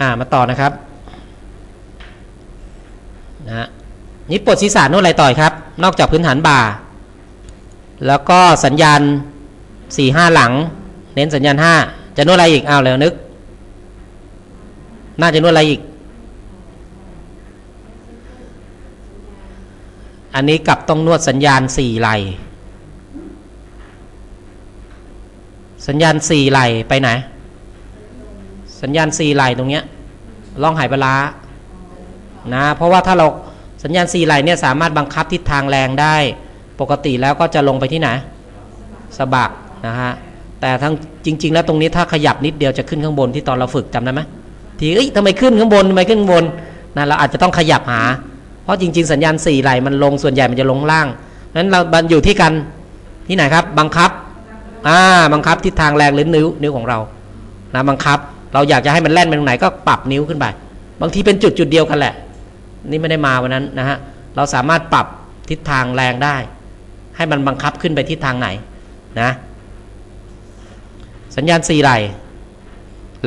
อ่ามาต่อนะครับนะฮะนี่ปวดศีรษะนวดอะไรต่อยครับ นอกจากพื้นฐานบ่า แล้วก็สัญญาณสี่ห้าหลัง เน้นสัญญาณห้าจะนวดอะไรอีกเอาเลยนึก น่าจะนวดอะไรอีก อันนี้กลับต้องนวดสัญญาณสี่ไหลสัญญาณสี่ไหลไปไหน สัญญาณสี่ไหลตรงเนี้ยล่องหายปลานะเพราะว่าถ้าเราสัญญาณสี่ไหลเนี่ยสามารถบังคับทิศทางแรงได้ปกติแล้วก็จะลงไปที่ไหนสะบักนะฮะแต่ทั้งจริง ๆ แล้วตรงนี้ถ้าขยับนิดเดียวจะขึ้นข้างบนที่ตอนเราฝึกจำได้ไหมทีเอ้ยทำไมขึ้นข้างบนทำไมขึ้นข้างบนนะเราอาจจะต้องขยับหา เพราะจริง ๆ สัญญาณสี่ไหลมันลงส่วนใหญ่มันจะลงล่างนั้นเราบันอยู่ที่กันที่ไหนครับ บังคับอ่าบังคับทิศทางแรงหรือนิ้วนิ้วของเรานะบังคับ เราอยากจะให้มันแล่นไปตรงไหนก็ปรับนิ้วขึ้นไป บางทีเป็นจุดจุดเดียวกันแหละ นี่ไม่ได้มาวันนั้นนะฮะเราสามารถปรับทิศทางแรงได้ ให้มันบังคับขึ้นไปทิศทางไหนนะสัญญาณสี่ไหล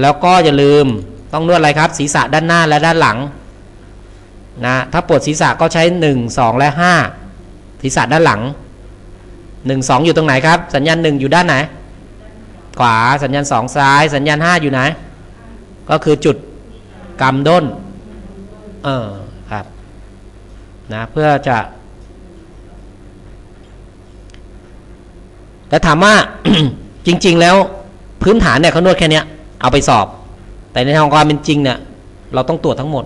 แล้วก็อย่าลืมต้องนวดอะไรครับ ศีรษะด้านหน้าและด้านหลังนะถ้าปวดศีรษะก็ใช้หนึ่งสองและห้าศีรษะด้านหลังหนึ่งสองอยู่ตรงไหนครับ สัญญาณหนึ่งอยู่ด้านไหน ขวาสัญญาณสองซ้าย สัญญาณห้าอยู่ไหน ก็คือจุดกำด้น เออครับนะเพื่อจะแต่ถามว่าจริง ๆ แล้วพื้นฐานเนี่ยเขานวดแค่เนี้ยเอาไปสอบ แต่ในทางความเป็นจริงเนี่ยเราต้องตรวจทั้งหมด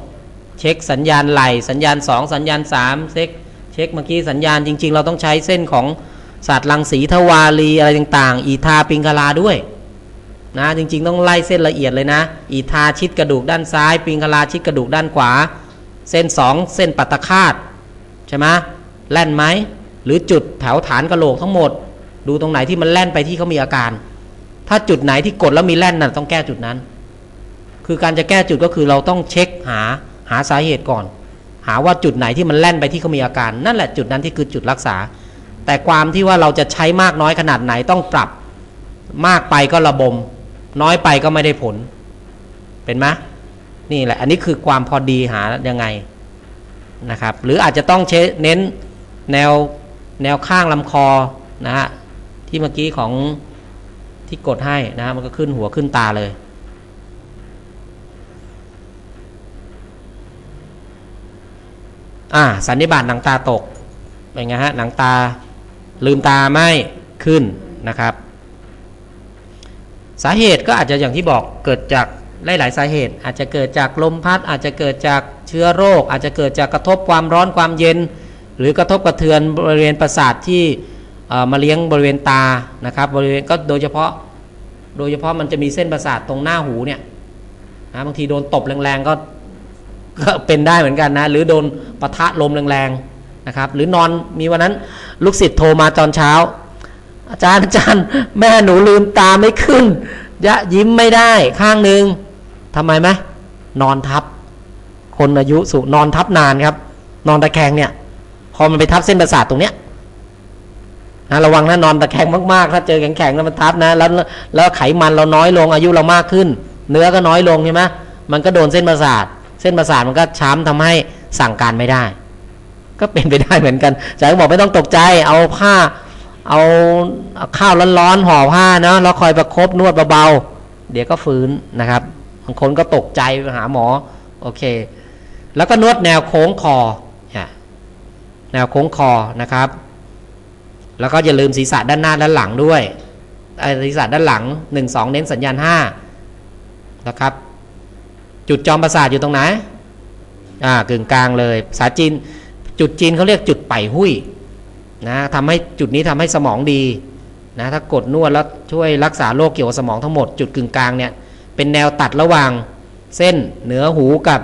เช็คสัญญาณไหลสัญญาณสองสัญญาณสามเช็คเช็คเมื่อกี้สัญญาณจริง ๆ เราต้องใช้เส้นของศาสตร์รังสีทวารีอะไรต่าง ๆ อีทาปิงคลาด้วย นะจริง ๆ ต้องไล่เส้นละเอียดเลยนะ อีทาชิดกระดูกด้านซ้าย ปิงคลาชิดกระดูกด้านขวา เส้นสองเส้นปัตตคาตใช่ไหมแล่นไหมหรือจุดแถวฐานกระโหลกทั้งหมด ดูตรงไหนที่มันแล่นไปที่เขามีอาการ ถ้าจุดไหนที่กดแล้วมีแล่นน่ะต้องแก้จุดนั้น คือการจะแก้จุดก็คือเราต้องเช็คหาหาสาเหตุก่อน หาว่าจุดไหนที่มันแล่นไปที่เขามีอาการ นั่นแหละจุดนั้นที่คือจุดรักษา แต่ความที่ว่าเราจะใช้มากน้อยขนาดไหนต้องปรับมากไปก็ระบม น้อยไปก็ไม่ได้ผล เป็นไหมนี่แหละ อันนี้คือความพอดีหายังไงนะครับ หรืออาจจะต้องเน้นแนวแนวข้างลำคอนะฮะที่เมื่อกี้ของที่กดให้นะมันก็ขึ้นหัวขึ้นตาเลย อ่าสันนิบาตหนังตาตกเป็นไงฮะหนังตาลืมตาไม่ขึ้นนะครับ สาเหตุก็อาจจะอย่างที่บอกเกิดจากหลาย ๆ สาเหตุ อาจจะเกิดจากลมพัด อาจจะเกิดจากเชื้อโรค อาจจะเกิดจากกระทบความร้อนความเย็น หรือกระทบกระเทือนบริเวณประสาทที่มาเลี้ยงบริเวณตานะครับบริเวณก็โดยเฉพาะโดยเฉพาะมันจะมีเส้นประสาทตรงหน้าหูเนี่ยนะบางทีโดนตบแรงๆก็ก็เป็นได้เหมือนกันนะหรือโดนปะทะลมแรงๆนะครับหรือนอนมีวันนั้นลูกศิษย์โทรมาตอนเช้า อาจารย์อาจารย์ แม่หนูลืมตาไม่ขึ้น ยะยิ้มไม่ได้ข้างหนึ่งทำไมไหมนอนทับ คนอายุสูงนอนทับนานครับ นอนตะแคงเนี่ย พอมันไปทับเส้นประสาทตรงเนี้ยนะระวังนะนอนตะแคงมากๆถ้าเจอแข็งๆแล้วมันทับนะ แล้วแล้วไขมันเราน้อยลงอายุเรามากขึ้น เนื้อก็น้อยลงใช่ไหมมันก็โดนเส้นประสาท เส้นประสาทมันก็ช้ำทำให้สั่งการไม่ได้ ก็เป็นไปได้เหมือนกันอาจารย์บอกไม่ต้องตกใจเอาผ้า เอาข้าวร้อนๆห่อผ้าเนาะแล้วคอยประครบนวดเบาๆ เดี๋ยวก็ฟื้นนะครับบางคนก็ตกใจไปหาหมอโอเค แล้วก็นวดแนวโค้งคอแนวโค้งคอนะครับ แล้วก็อย่าลืมศีรษะด้านหน้าด้านหลังด้วยศีรษะด้านหลังหนึ่งสองเน้นสัญญาณห้านะครับ จุดจอมประสาทอยู่ตรงไหนอ่ากึ่งกลางเลยภาษาจีนจุดจีนเขาเรียกจุดไป่หุ้ย นะทำให้จุดนี้ทำให้สมองดีนะถ้ากดนวดแล้วช่วยรักษาโรคเกี่ยวกับสมองทั้งหมดจุดกึ่งกลางเนี่ยเป็นแนวตัดระหว่างเส้นเหนือหูกับ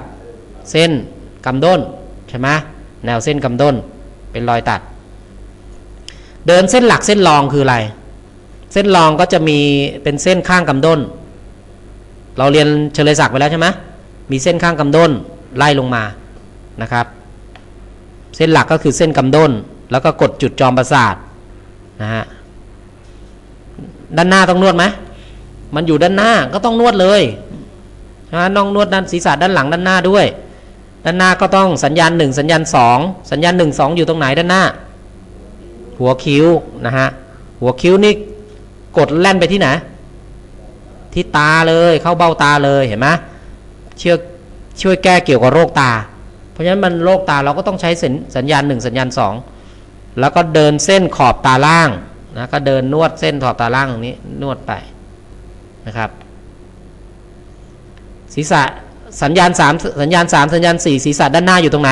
เส้นกำด้นใช่ไหมแนวเส้นกำด้นเป็นรอยตัด เดินเส้นหลักเส้นรองคืออะไร เส้นรองก็จะมีเป็นเส้นข้างกำด้น เราเรียนเฉลยศักดิ์ไปแล้วใช่ไหมมีเส้นข้างกำด้นไล่ลงมานะครับ เส้นหลักก็คือเส้นกำด้น แล้วก็กดจุดจอมประสาทนะฮะด้านหน้าต้องนวดไหมมันอยู่ด้านหน้าก็ต้องนวดเลยนะน้องนวดด้านศีรษะด้านหลังด้านหน้าด้วย ด้านหน้าก็ต้องสัญญาณหนึ่งสัญญาณสองสัญญาณหนึ่งสองอยู่ตรงไหนด้านหน้า หัวคิ้วนะฮะหัวคิ้วนี่กดแล่นไปที่ไหนที่ตาเลยเข้าเบ้าตาเลยเห็นไหมเชื่อช่วยแก้เกี่ยวกับโรคตา เพราะฉะนั้นมันโรคตาเราก็ต้องใช้สัญสัญญาณหนึ่งสัญญาณสอง แล้วก็เดินเส้นขอบตาล่างนะก็เดินนวดเส้นขอบตาล่างตรงนี้นวดไปนะครับ ศีรษะสัญญาณสามสัญญาณสามสัญญาณสี่ศีรษะด้านหน้าอยู่ตรงไหน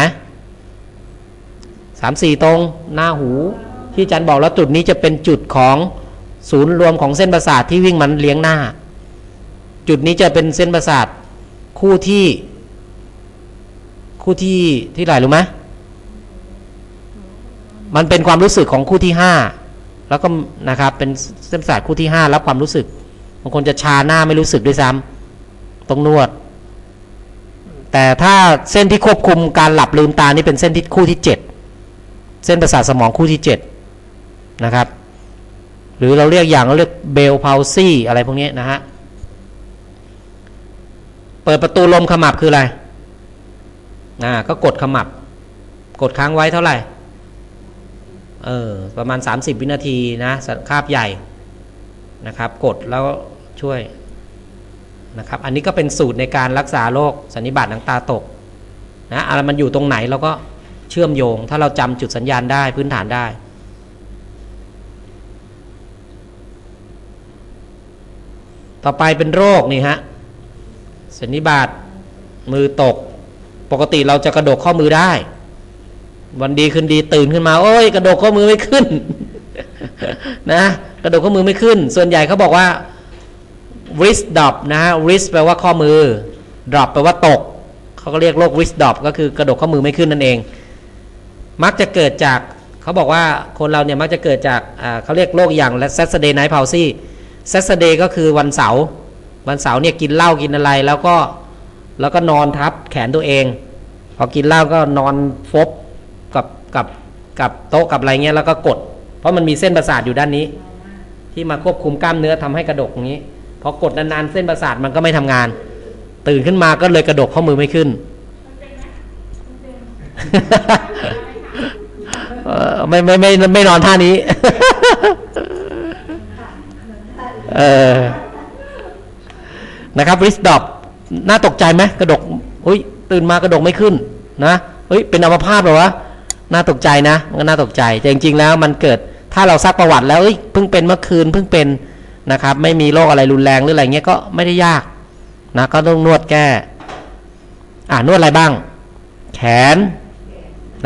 สามสี่ตรงหน้าหู ที่อาจารย์บอกแล้วจุดนี้จะเป็นจุดของศูนย์รวมของเส้นประสาทที่วิ่งมันเลี้ยงหน้า จุดนี้จะเป็นเส้นประสาทคู่ที่ คู่ที่ที่ไหนรู้ไหม มันเป็นความรู้สึกของคู่ที่ห้าแล้วก็นะครับเป็นเส้นประสาทคู่ที่ห้ารับความรู้สึกบางคนจะชาหน้าไม่รู้สึกด้วยซ้ำต้องนวด แต่ถ้าเส้นที่ควบคุมการหลับลืมตานี่เป็นเส้นที่คู่ที่เจ็ดเส้นประสาทสมองคู่ที่เจ็ดนะครับ หรือเราเรียกอย่างเราเรียกเบลพาวซี่อะไรพวกนี้นะฮะเปิดประตูลมขมับคืออะไรอ่าก็กดขมับ กดค้างไว้เท่าไหร่ เออประมาณ 30 วินาทีนะคาบใหญ่นะครับ กดแล้วช่วยนะครับ อันนี้ก็เป็นสูตรในการรักษาโรคสันนิบาตหนังตาตกนะอะไรมันอยู่ตรงไหนเราก็เชื่อมโยง ถ้าเราจำจุดสัญญาณได้พื้นฐานได้ต่อไปเป็นโรคนี่ฮะสันนิบาตมือตก ปกติเราจะกระดกข้อมือได้ วันดีขึ้นดีตื่นขึ้นมา โอ้ยกระดกข้อมือไม่ขึ้น นะ กระดกข้อมือไม่ขึ้น ส่วนใหญ่เขาบอกว่า wrist drop นะฮะ wrist แปลว่าข้อมือ drop แปลว่าตก เขาก็เรียกโรค wrist drop ก็คือกระดกข้อมือไม่ขึ้นนั่นเอง มักจะเกิดจากเขาบอกว่าคนเราเนี่ยมักจะเกิดจากเขาเรียกโรคอย่าง Saturday night palsy Saturday ก็คือวันเสาร์วันเสาร์เนี่ยกินเหล้ากินอะไรแล้วก็แล้วก็นอนทับแขนตัวเอง พอกินเหล้าก็นอนฟบ กับกับโต๊ะกับอะไรเงี้ยแล้วก็กด เพราะมันมีเส้นประสาทอยู่ด้านนี้ ที่มาควบคุมกล้ามเนื้อทำให้กระดกอย่างนี้พอกดนานๆเส้นประสาทมันก็ไม่ทำงาน ตื่นขึ้นมาก็เลยกระดกข้อมือไม่ขึ้นเออไม่ไม่ไม่ไม่นอนท่านี้ เออ นะครับริสดอบน่าตกใจไหมกระดกอุ้ยตื่นมากระดกไม่ขึ้น นะเฮ้ยเป็นอัมพาตเหรอวะ น่าตกใจนะมันก็น่าตกใจแต่จริงๆแล้วมันเกิดถ้าเราซักประวัติแล้วเอ้ยเพิ่งเป็นเมื่อคืนเพิ่งเป็นนะครับ ไม่มีโรคอะไรรุนแรงหรืออะไรเงี้ยก็ไม่ได้ยากนะก็ต้องนวดแก้อ่านวดอะไรบ้าง แขน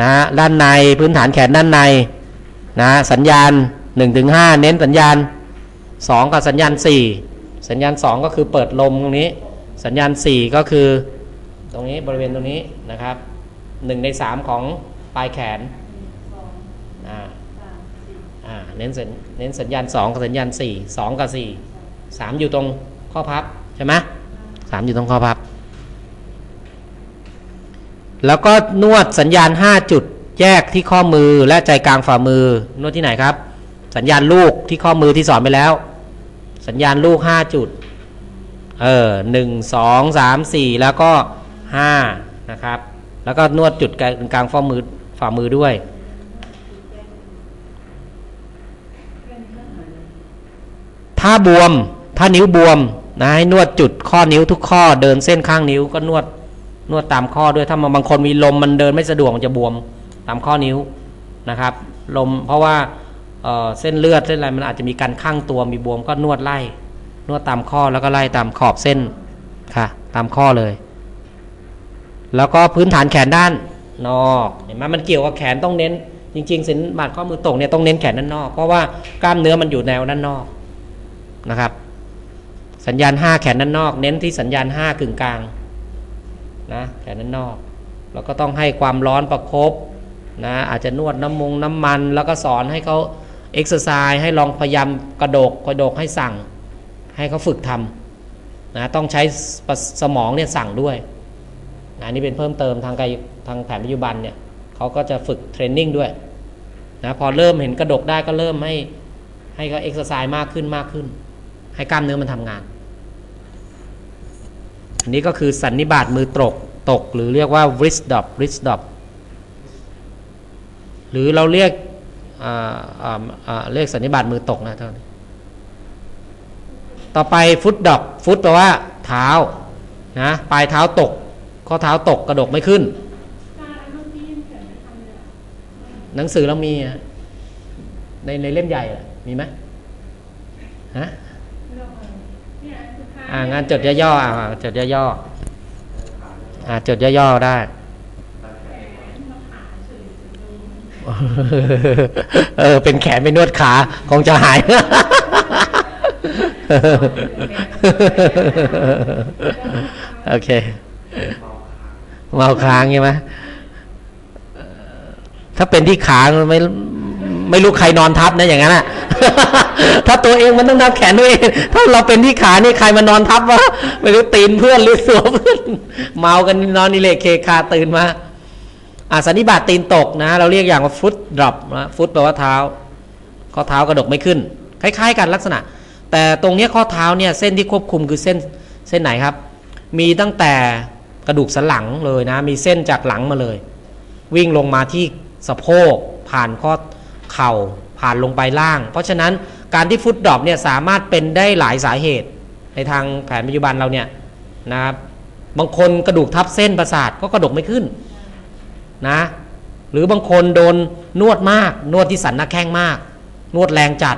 นะด้านในพื้นฐานแขนด้านในนะสัญญาณ1-5ถึงเน้นสัญญาณ 2 กับสัญญาณ 4 สัญญาณ 2 ก็คือเปิดลมตรงนี้ สัญญาณ 4 ก็คือตรงนี้บริเวณตรงนี้นะครับ1ใน 3 ของ ปลายแขนอ่าอ่าเน้นสัญเน้นสัญญาณ2กับสัญญาณ4 2 กับ 4 3 อยู่ตรงข้อพับใช่ไหมสามอยู่ตรงข้อพับ แล้วก็นวดสัญญาณ 5 จุดแยกที่ข้อมือและใจกลางฝ่ามือนวดที่ไหนครับ สัญญาณลูกที่ข้อมือที่สอนไปแล้ว สัญญาณลูก 5 จุดเออหนึ่งสองสามสี่แล้วก็ห้านะครับ แล้วก็นวดจุดกลางกลางฝ่ามือ ฝ่ามือด้วย ถ้าบวม ถ้านิ้วบวมนะให้นวดจุดข้อนิ้วทุกข้อ เดินเส้นข้างนิ้วก็นวดนวดตามข้อด้วยถ้ามันบางคนมีลมมันเดินไม่สะดวกมันจะบวมตามข้อนิ้วนะครับ ลมเพราะว่าเเส้นเลือดเส้นอะไรมันอาจจะมีการข้างตัวมีบวมก็นวดไล่ นวดตามข้อแล้วก็ไล่ตามขอบเส้นค่ะ ตามข้อเลย แล้วก็พื้นฐานแขนด้าน นอกเห็นไหมมันเกี่ยวกับแขนต้องเน้น จริงๆสินบาดข้อมือตกเนี่ยต้องเน้นแขนด้านนอก เพราะว่ากล้ามเนื้อมันอยู่แนวด้านนอกนะครับ สัญญาณ 5 แขนด้านนอก เน้นที่สัญญาณ 5 กึ่งกลางนะแขนด้านนอกแล้วก็ต้องให้ความร้อนประครบนะอาจจะนวดน้ำมงน้ำมัน แล้วก็สอนให้เขาเอ็กซ์ไซส์ให้ลองพยายามกระโดกกระโดกให้สั่ง ให้เขาฝึกทำนะต้องใช้สมองเนี่ยสั่งด้วย อันนี้เป็นเพิ่มเติมทางกายทางแผนปัจจุบันเนี่ยเขาก็จะฝึกเทรนนิ่งด้วยนะพอเริ่มเห็นกระดกได้ก็เริ่มให้ให้เขาเอ็กซ์ไซส์มากขึ้นมากขึ้น ให้กล้ามเนื้อมันทำงาน อันนี้ก็คือสันนิบาตมือตกตก หรือเรียกว่า wrist drop wrist drop หรือเราเรียกอ่าอ่าอ่าเรียกสันนิบาตมือตกนะเท่านี้ต่อไปฟุตดอกฟุตแปลว่าเท้านะปลายเท้าตก ข้อเท้าตกกระดกไม่ขึ้น หนังสือเรามีอะในในเล่มใหญ่มีไหมฮะอ่างานจดย่อๆอ่าจดย่อๆอ่าจดย่อๆได้เออเป็นแขนเป็นนวดขาคงจะหายโอเค เมาค้างใช่ไหมถ้าเป็นที่ขาไม่ไม่รู้ใครนอนทับนะอย่างนั้นอะ ถ้าตัวเองมันต้องทับแขนตัวเอง ถ้าเราเป็นที่ขานี่ใครมานอนทับวะไม่รู้ตีนเพื่อนหรือสัวเพื่อนเมากันนอนนี่เลยเคคาตื่นมาอาสันนิบาตตีนตกนะ เราเรียกอย่างว่าฟุตดรอปนะฟุตแปลว่าเท้า ข้อเท้ากระดกไม่ขึ้น คล้าย ๆ กันลักษณะ แต่ตรงเนี้ยข้อเท้าเนี่ยเส้นที่ควบคุมคือเส้นเส้นไหนครับ มีตั้งแต่ กระดูกสันหลังเลยนะ มีเส้นจากหลังมาเลย วิ่งลงมาที่สะโพกผ่านข้อเข่าผ่านลงไปล่าง เพราะฉะนั้นการที่ฟุตดรอปเนี่ยสามารถเป็นได้หลายสาเหตุ ในทางแผนปัจจุบันเราเนี่ยนะครับบางคนกระดูกทับเส้นประสาทก็กระดกไม่ขึ้นนะหรือบางคนโดนนวดมาก นวดที่สันนักแข้งมาก นวดแรงจัด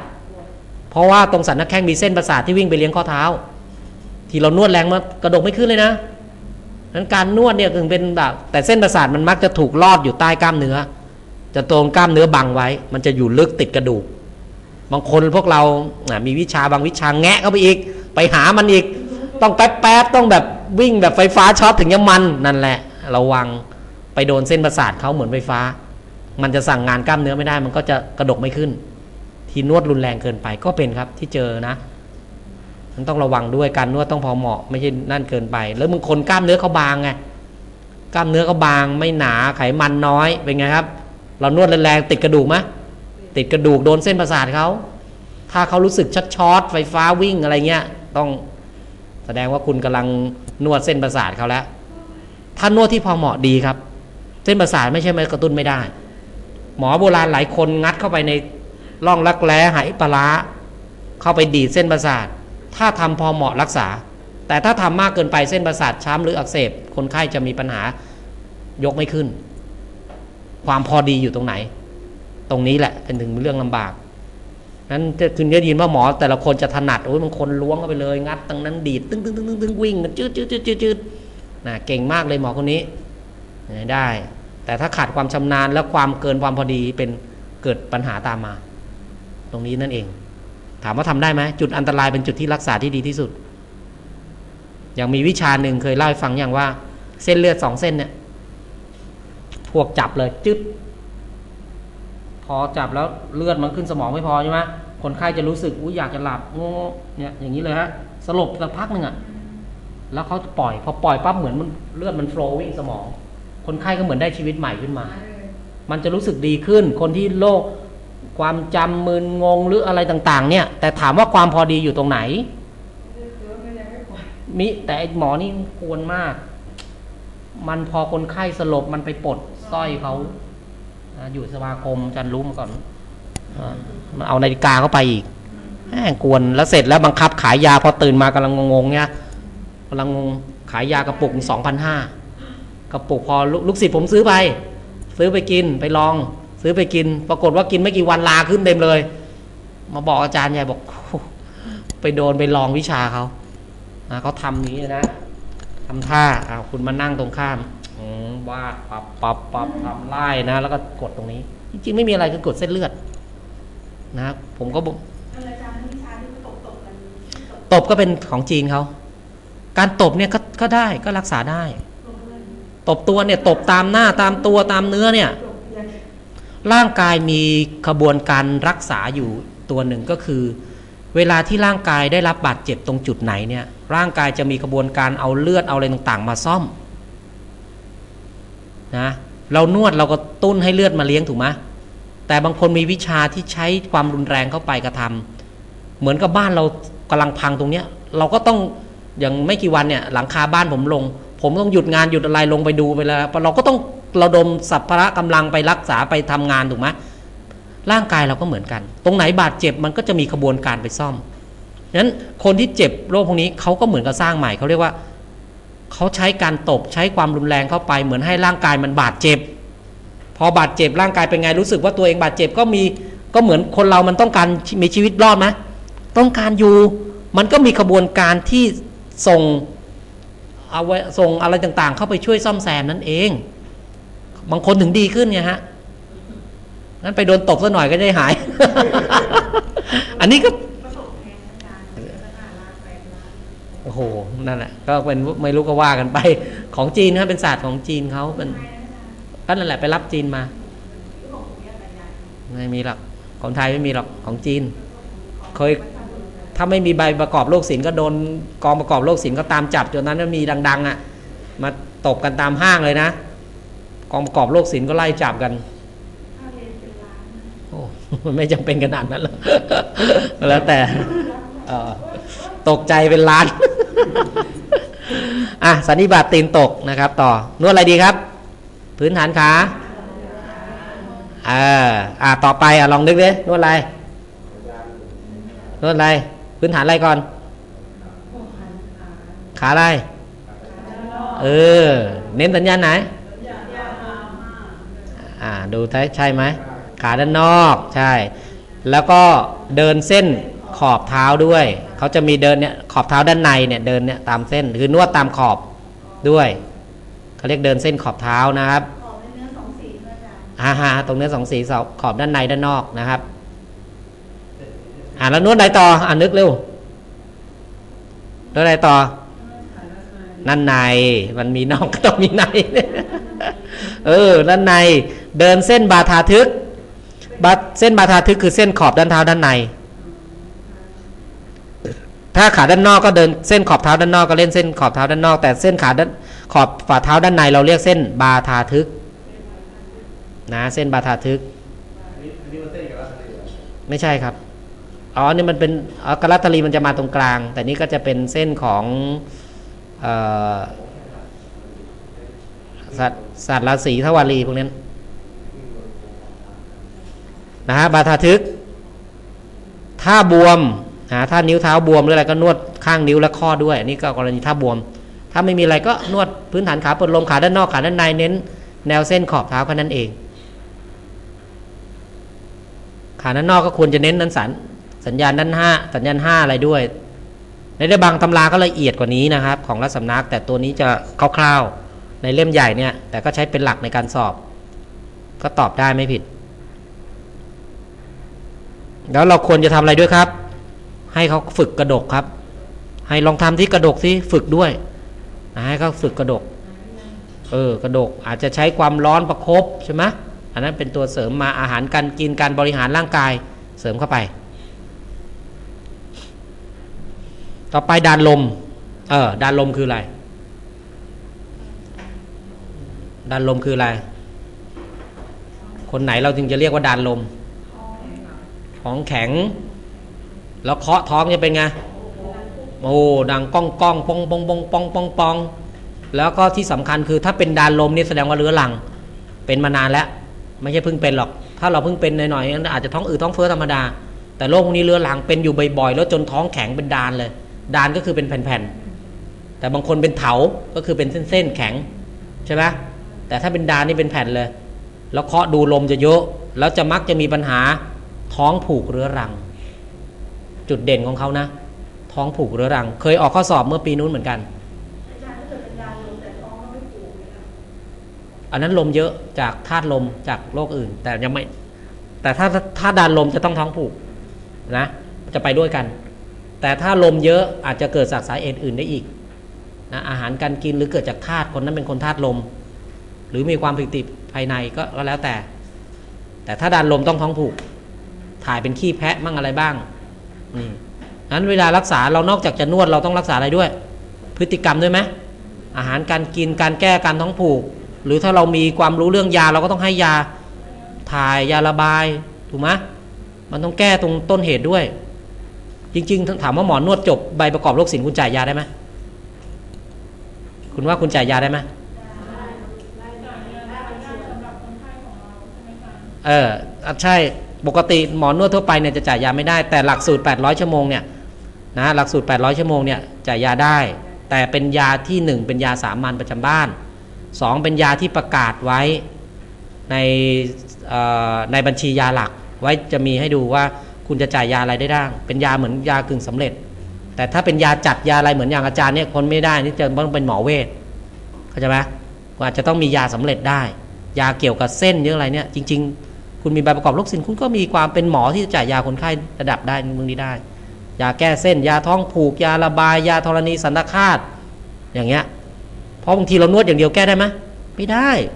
เพราะว่าตรงสันนักแข้งมีเส้นประสาทที่วิ่งไปเลี้ยงข้อเท้า ที่เรานวดแรงมากระดกไม่ขึ้นเลยนะ นั้นการนวดเนี่ยถึงเป็นแบบ แต่เส้นประสาทมันมักจะถูกลอดอยู่ใต้กล้ามเนื้อ จะตรงกล้ามเนื้อบังไว้ มันจะอยู่ลึกติดกระดูก บางคนพวกเรามีวิชาบางวิชาแงะเข้าไปอีก ไปหามันอีก ต้องแป๊บแป๊บๆต้องแบบวิ่งแบบไฟฟ้าช็อตถึงจะมันนั่นแหละระวังไปโดนเส้นประสาทเขาเหมือนไฟฟ้า มันจะสั่งงานกล้ามเนื้อไม่ได้ มันก็จะกระดกไม่ขึ้น ที่นวดรุนแรงเกินไปก็เป็นครับที่เจอนะ มันต้องระวังด้วยการนวดต้องพอเหมาะไม่ใช่นั่นเกินไป แล้วบางคนกล้ามเนื้อเขาบางไงกล้ามเนื้อเขาบางไม่หนาไขมันน้อยเป็นไงครับ เรานวดแรงๆติดกระดูกไหมติดกระดูกโดนเส้นประสาทเขาถ้าเขารู้สึกชัดช็อตไฟฟ้าวิ่งอะไรเงี้ย ต้องแสดงว่าคุณกำลังนวดเส้นประสาทเขาแล้ว ถ้านวดที่พอเหมาะดีครับ เส้นประสาทไม่ใช่ไม่กระตุ้นไม่ได้ หมอโบราณหลายคนงัดเข้าไปในร่องรักแร้ไหปลาเข้าไปดีดเส้นประสาท ถ้าทำพอเหมาะรักษา แต่ถ้าทำมากเกินไปเส้นประสาทช้ำหรืออักเสบ คนไข้จะมีปัญหายกไม่ขึ้น ความพอดีอยู่ตรงไหน ตรงนี้แหละเป็นถึงเรื่องลำบากนั้นจะคุณได้ยินว่าหมอแต่ละคนจะถนัดโอ้ยบางคนล้วงเข้าไปเลยงัดตรงนั้นดีดตึ้งตึ้งตึ้งตึ้งตึ้งวิ่งกันจืดจืดจืดจืดจืดนะเก่งมากเลยหมอคนนี้ได้ แต่ถ้าขาดความชำนาญและความเกินความพอดีเป็นเกิดปัญหาตามมา ตรงนี้นั่นเอง ถามว่าทำได้ไหมจุดอันตรายเป็นจุดที่รักษาที่ดีที่สุด อย่างมีวิชาหนึ่งเคยเล่าให้ฟังอย่างว่า เส้นเลือดสองเส้นเนี่ย พวกจับเลยจึ๊บพอจับแล้วเลือดมันขึ้นสมองไม่พอใช่ไหมคนไข้จะรู้สึกอุ้ยอยากจะหลับงงเนี่ยอย่างนี้เลยฮะสลบสักพักหนึ่งอะแล้วเขาปล่อย พอปล่อยปั๊บเหมือนมันเลือดมันโฟล์วิ่งสมอง คนไข้ก็เหมือนได้ชีวิตใหม่ขึ้นมา มันจะรู้สึกดีขึ้น คนที่โรค ความจำมึนงงหรืออะไรต่าง ๆ เนี่ย แต่ถามว่าความพอดีอยู่ตรงไหนมิแต่ไอหมอนี่กวนมาก มันพอคนไข้สลบมันไปปลดสร้อยเขาอยู่สมาคมจันรู้มาก่อนมันเอานาฬิกาเข้าไปอีกแม่งกวนแล้วเสร็จแล้วบังคับขายยาพอตื่นมากำลังงงๆเนี่ยกำลังงงขายยากระปุกสองพันห้ากระปุกพอลูกลูกศิษย์ผมซื้อไป ซื้อไปกินไปลอง ซื้อไปกิน ปรากฏว่ากินไม่กี่วันลาขึ้นเต็มเลย มาบอกอาจารย์ใหญ่บอก ไปโดนไปลองวิชาเขาเขาทำอย่างนี้นะทำท่าอาคุณมานั่งตรงข้ามอืมวาดปับปับปับทำไล่นะ แล้วก็กดตรงนี้ จริงๆไม่มีอะไรคือกดเส้นเลือด นะครับผมก็บอกตบก็เป็นของจีนเขา การตบเนี่ยก็ได้ก็รักษาได้ ตบตัวเนี่ย ตบตามหน้าตามตัวตามเนื้อเนี่ย ร่างกายมีขบวนการรักษาอยู่ตัวหนึ่งก็คือ เวลาที่ร่างกายได้รับบาดเจ็บตรงจุดไหนเนี่ยร่างกายจะมีขบวนการเอาเลือดเอาอะไรต่างๆ มาซ่อมนะเรานวดเราก็ตุ้นให้เลือดมาเลี้ยงถูกไหมแต่บางคนมีวิชาที่ใช้ความรุนแรงเข้าไปกระทำเหมือนกับบ้านเรากำลังพังตรงเนี้ย เราก็ต้องอย่างไม่กี่วันเนี่ยหลังคาบ้านผมลง ผมต้องหยุดงานหยุดอะไรลงไปดูไปแล้วเราก็ต้อง ระดมสัพพะกำลังไปรักษาไปทำงานถูกไหมร่างกายเราก็เหมือนกัน ตรงไหนบาดเจ็บมันก็จะมีขบวนการไปซ่อมนั้นคนที่เจ็บโรคพวกนี้เขาก็เหมือนกับสร้างใหม่เขาเรียกว่าเขาใช้การตบใช้ความรุนแรงเข้าไป เหมือนให้ร่างกายมันบาดเจ็บ พอบาดเจ็บร่างกายเป็นไงรู้สึกว่าตัวเองบาดเจ็บก็มีก็เหมือนคนเรามันต้องการมีชีวิตรอดไหมต้องการอยู่มันก็มีขบวนการที่ส่งเอาไว้ส่งอะไรต่างๆ เข้าไปช่วยซ่อมแซมนั่นเอง บางคนถึงดีขึ้นไงฮะนั้นไปโดนตบซะหน่อยก็ได้หาย อันนี้ก็โอ้โห นั่นแหละ ก็เป็นไม่รู้ก็ว่ากันไป ของจีนนะเป็นศาสตร์ของจีนเขาเป็นก็นั่นแหละไปรับจีนมา ไม่มีหรอก ของไทยไม่มีหรอก ของจีน เคย ถ้าไม่มีใบประกอบโรคศิลป์ก็โดนกองประกอบโรคศิลป์ก็ตามจับจนนั้นมีดัง ๆ อะ มาตบกันตามห้างเลยนะ กองประกอบโรคศิลป์ก็ไล่จับกันถ้าเรียนเป็นล้านนะโอ้มันไม่จำเป็นขนาดนั้นหรอกแล้วแต่เอ่อตกใจเป็นล้านอะสันนิบาตตีนตกนะครับ ต่อนวดอะไรดีครับ พื้นฐานขาเอออะต่อไปอะลองนึกดินวดอะไรนวดอะไร พื้นฐานอะไรก่อน ขาอะไร เออ เน้นสัญญาณไหน ดูใช่ใช่ไหมขาด้านนอกใช่ แล้วก็เดินเส้นขอบเท้าด้วย เขาจะมีเดินเนี่ยขอบเท้าด้านในเนี่ยเดินเนี่ยตามเส้นคือนวดตามขอบด้วยเขาเรียกเดินเส้นขอบเท้านะครับขอบเนื้อสองสีอ่าฮะตรงเนื้อสองสีสอบขอบด้านในด้านนอกนะครับ อ่าแล้วนวดอะไรต่ออ่านึกเร็วนวดอะไรต่อนั่นในมันมีนอกก็ต้องมีใน เออด้านใน เดินเส้นบาทาทึกบาเส้นบาทาทึกคือเส้นขอบด้านเท้าด้านใน ถ้าขาด้านนอกก็เดินเส้นขอบเท้าด้านนอกก็เล่นเส้นขอบเท้าด้านนอก แต่เส้นขาด้านขอบฝ่าเท้าด้านในเราเรียกเส้นบาทาทึกนะเส้นบาทาทึกไม่ใช่ครับอ๋อนี่มันเป็นอ๋อกรัตตลีมันจะมาตรงกลาง แต่นี่ก็จะเป็นเส้นของสัตว์สัตว์ราศีทวารีพวกนั้น นะฮะบาทาทึก ถ้าบวมนะถ้านิ้วเท้าบวมหรืออะไรก็นวดข้างนิ้วและข้อด้วยนี่ก็กรณีถ้าบวม ถ้าไม่มีอะไรก็นวดพื้นฐานขาเปิดลมขาด้านนอกขาด้านในเน้น แนวเส้นขอบเท้าแค่นั้นเอง ขาด้านนอกก็ควรจะเน้นนั้นสัญสัญญาณด้านห้าสัญญาณห้าอะไรด้วย ในได้บางตำราก็ละเอียดกว่านี้นะครับ ของรัฐสำนัก แต่ตัวนี้จะคร่าวๆในเล่มใหญ่เนี่ย แต่ก็ใช้เป็นหลักในการสอบ ก็ตอบได้ไม่ผิด แล้วเราควรจะทำอะไรด้วยครับ ให้เขาฝึกกระดกครับ ให้ลองทำที่กระดกที่ฝึกด้วยนะให้เขาฝึกกระดก เออกระดกอาจจะใช้ความร้อนประคบใช่ไหมอันนั้นเป็นตัวเสริมมาอาหารการกินการบริหารร่างกายเสริมเข้าไป ต่อไปดานลม เออดานลมคืออะไรดานลมคืออะไร คนไหนเราจึงจะเรียกว่าดานลม ท้องแข็ง แล้วเคาะท้องจะเป็นไงโอ้ดังก้องก้องปองปองปองปองปองปองแล้วก็ที่สำคัญคือถ้าเป็นดานลมนี่แสดงว่าเรื้อรัง เป็นมานานแล้วไม่ใช่เพิ่งเป็นหรอก ถ้าเราเพิ่งเป็นหน่อยๆอาจจะท้องอืดท้องเฟ้อธรรมดา แต่โรคพวกนี้เรื้อรังเป็นอยู่บ่อยๆแล้วจนท้องแข็งเป็นดานเลย ดานก็คือเป็นแผ่นๆแต่บางคนเป็นเถาก็คือเป็นเส้นๆแข็งใช่ไหมแต่ถ้าเป็นดานนี่เป็นแผ่นเลย แล้วเคาะดูลมจะเยอะแล้วจะมักจะมีปัญหา ท้องผูกเรื้อรัง จุดเด่นของเขานะ ท้องผูกเรื้อรัง เคยออกข้อสอบเมื่อปีนู้นเหมือนกันอาจารย์ถ้าเกิดเป็นยาลมแต่ท้องก็ไม่ปวดเลยนะอันนั้นลมเยอะจากธาตุลมจากโรคอื่น แต่ยังไม่ แต่ถ้าถ้าดานลมจะต้องท้องผูกนะจะไปด้วยกัน แต่ถ้าลมเยอะอาจจะเกิดจากสาเหตุอื่นได้อีกนะอาหารการกินหรือเกิดจากธาตุคนนั้นเป็นคนธาตุลม หรือมีความผิดปกติภายในก็ก็แล้วแต่ แต่ถ้าดานลมต้องท้องผูก ถ่ายเป็นขี้แพะมั่งอะไรบ้างนี่นั้นเวลารักษาเรานอกจากจะนวดเราต้องรักษาอะไรด้วย พฤติกรรมด้วยไหมอาหารการกินการแก้การท้องผูก หรือถ้าเรามีความรู้เรื่องยาเราก็ต้องให้ยาถ่ายยาระบายถูกไหมมันต้องแก้ตรงต้นเหตุด้วย จริง ๆ ถามว่าหมอนวดจบใบประกอบโรคศิลป์คุณจ่ายยาได้ไหมคุณว่าคุณจ่ายยาได้ไหมเออใช่ ปกติหมอนวดทั่วไปเนี่ยจะจ่ายยาไม่ได้ แต่หลักสูตร 800 ชั่วโมงเนี่ยนะหลักสูตร 800 ชั่วโมงเนี่ยจ่ายยาได้ แต่เป็นยาที่ 1 เป็นยาสามัญประจำบ้าน 2 เป็นยาที่ประกาศไว้ในในบัญชียาหลักไว้จะมีให้ดูว่าคุณจะจ่ายยาอะไรได้บ้างเป็นยาเหมือนยากึ่งสำเร็จ แต่ถ้าเป็นยาจัดยาอะไรเหมือนอย่างอาจารย์เนี่ยคนไม่ได้นี่จะต้องเป็นหมอเวชเข้าใจไหมก็อาจะต้องมียาสำเร็จได้ ยาเกี่ยวกับเส้นเยอะอะไรเนี่ยจริง ๆ คุณมีใบประกอบโรคศิลป์คุณก็มีความเป็นหมอที่จะจ่ายยาคนไข้ระดับได้มึงนี้ได้ ยาแก้เส้น ยาท้องผูก ยาระบาย ยาธรณีสันตคาตอย่างเงี้ยเพราะบางทีเรานวดอย่างเดียวแก้ได้ไหมไม่ได้